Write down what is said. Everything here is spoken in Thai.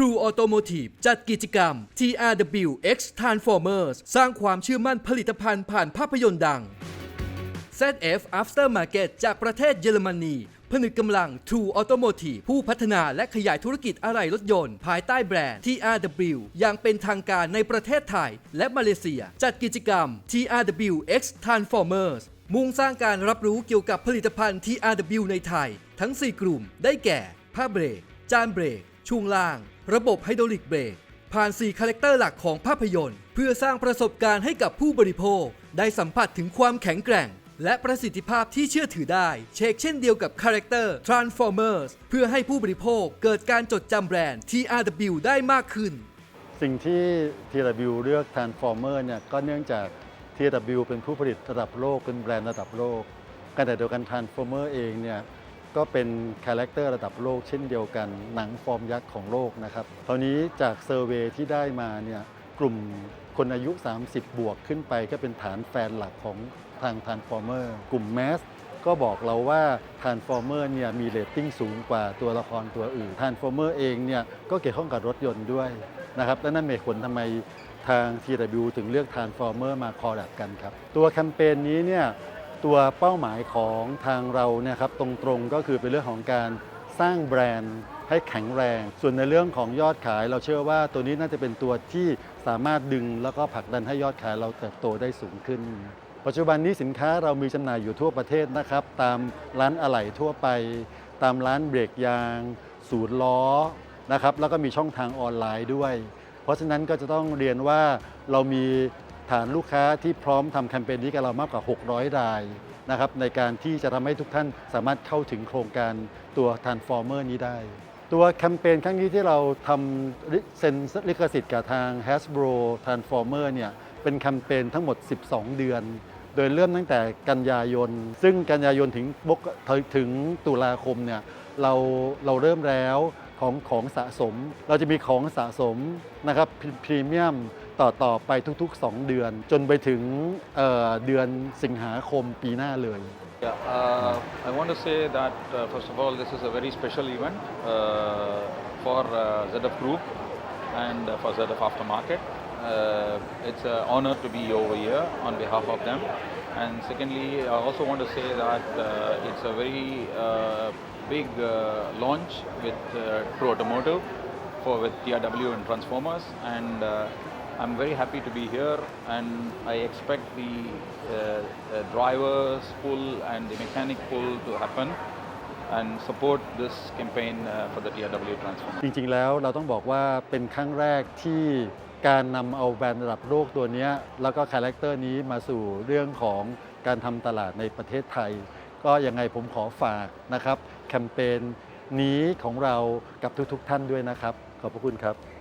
True Automotive จัดกิจกรรม TRW X Transformers สร้างความเชื่อมั่นผลิตภัณฑ์ผ่านภาพยนตร์ดัง ZF Aftermarket จากประเทศเยอรมนีผนึกกำลัง True Automotive ผู้พัฒนาและขยายธุรกิจอะไหล่รถยนต์ ภายใต้แบรนด์ TRW อย่างเป็นทางการในประเทศไทย และมาเลเซีย จัดกิจกรรม TRW X Transformers มุ่งสร้างการรับรู้เกี่ยวกับผลิตภัณฑ์ TRW ในไทย ทั้ง 4 กลุ่มได้แก่ ผ้าเบรก จานเบรก ช่วงล่าง ระบบไฮดรอลิกเบรกผ่าน 4 คาแรคเตอร์หลักของภาพยนตร์ เพื่อสร้างประสบการณ์ให้กับผู้บริโภค ได้สัมผัสถึงความแข็งแกร่ง และประสิทธิภาพที่เชื่อถือได้ เชกเช่นเดียวกับคาแรคเตอร์ Transformers เพื่อให้ผู้บริโภคเกิดการจดจำแบรนด์ TRW ได้มากขึ้น สิ่งที่ TW เลือก Transformer เนี่ยก็เนื่องจาก TW เป็นผู้ผลิตระดับโลกเป็นแบรนด์ระดับโลกขณะเดียวกัน Transformer เองเนี่ย ก็เป็นคาแรคเตอร์ระดับโลกเช่นเดียวกัน หนังฟอร์มยักษ์ของโลกนะครับครานี้จากเซอร์เวยที่ได้มาเนี่ยกลุ่มคนอายุ 30 บวกขึ้นไปก็เป็นฐานแฟนหลักของทาง Transformer กลุ่มแมสก็บอกเราว่า Transformer เนี่ยมีเรตติ้งสูงกว่าตัวละครตัวอื่น Transformer เองเนี่ยก็เกี่ยวข้องกับรถยนต์ด้วยนะครับและนั่นเหตุผลทำไมทาง TW ถึงเลือก Transformer มาคอร์ดับกันครับ ตัวแคมเปญนี้เนี่ย ตัวเป้าหมายของทางเราเนี่ยครับตรงๆก็คือเป็นเรื่องของการสร้างแบรนด์ให้แข็งแรง ส่วนในเรื่องของยอดขาย เราเชื่อว่าตัวนี้น่าจะเป็นตัวที่สามารถดึงแล้วก็ผลักดันให้ยอดขายเราเติบโตได้สูงขึ้น ปัจจุบันนี้สินค้าเรามีจำหน่ายอยู่ทั่วประเทศนะครับ ตามร้านอะไหล่ทั่วไป ตามร้านเบรกยางศูนย์ล้อนะครับแล้วก็มีช่องทางออนไลน์ด้วย เพราะฉะนั้นก็จะต้องเรียนว่าเรามี ฐานลูกค้าที่พร้อมทำแคมเปญนี้กับเรามากกว่า 600 รายนะครับในการที่จะทำให้ทุกท่านสามารถเข้าถึงโครงการตัว Transformer นี้ได้ ตัวแคมเปญครั้งนี้ที่เราทำเซ็นลิขสิทธิ์กับทาง Hasbro Transformer เนี่ยเป็นแคมเปญทั้งหมด 12 เดือน โดยเริ่มตั้งแต่กันยายน ซึ่งกันยายนถึงบกถึงตุลาคมเนี่ยเราเราเริ่มแล้วของของสะสม เราจะมีของสะสมนะครับพรีเมียม ต่อต่อไปทุกๆ 2 เดือน จนไปถึงเอ่อเดือนสิงหาคมปีหน้าเลย Yeah, uh, I want to say that uh, first of all, this is a very special event uh, for uh, ZF Group and uh, for ZF Aftermarket. Uh, it's an honor to be over here on behalf of them. And secondly, I also want to say that uh, it's a very uh, big uh, launch with uh, True Automotive for with TRW and Transformers. And uh, I'm very happy to be here, and I expect the, uh, the drivers pull and the mechanic pull to happen, and support this campaign uh, for the TRW Transformers. จริงๆ แล้วเราต้องบอกว่าเป็นครั้งแรกที่การนำเอาแบรนด์ระดับโลกตัวนี้แล้วก็คาแรคเตอร์นี้มาสู่เรื่องของการทำตลาดในประเทศไทย ก็ยังไงผมขอฝากนะครับ แคมเปญนี้ของเรากับทุกๆ ท่านด้วยนะครับ ขอบพระคุณครับ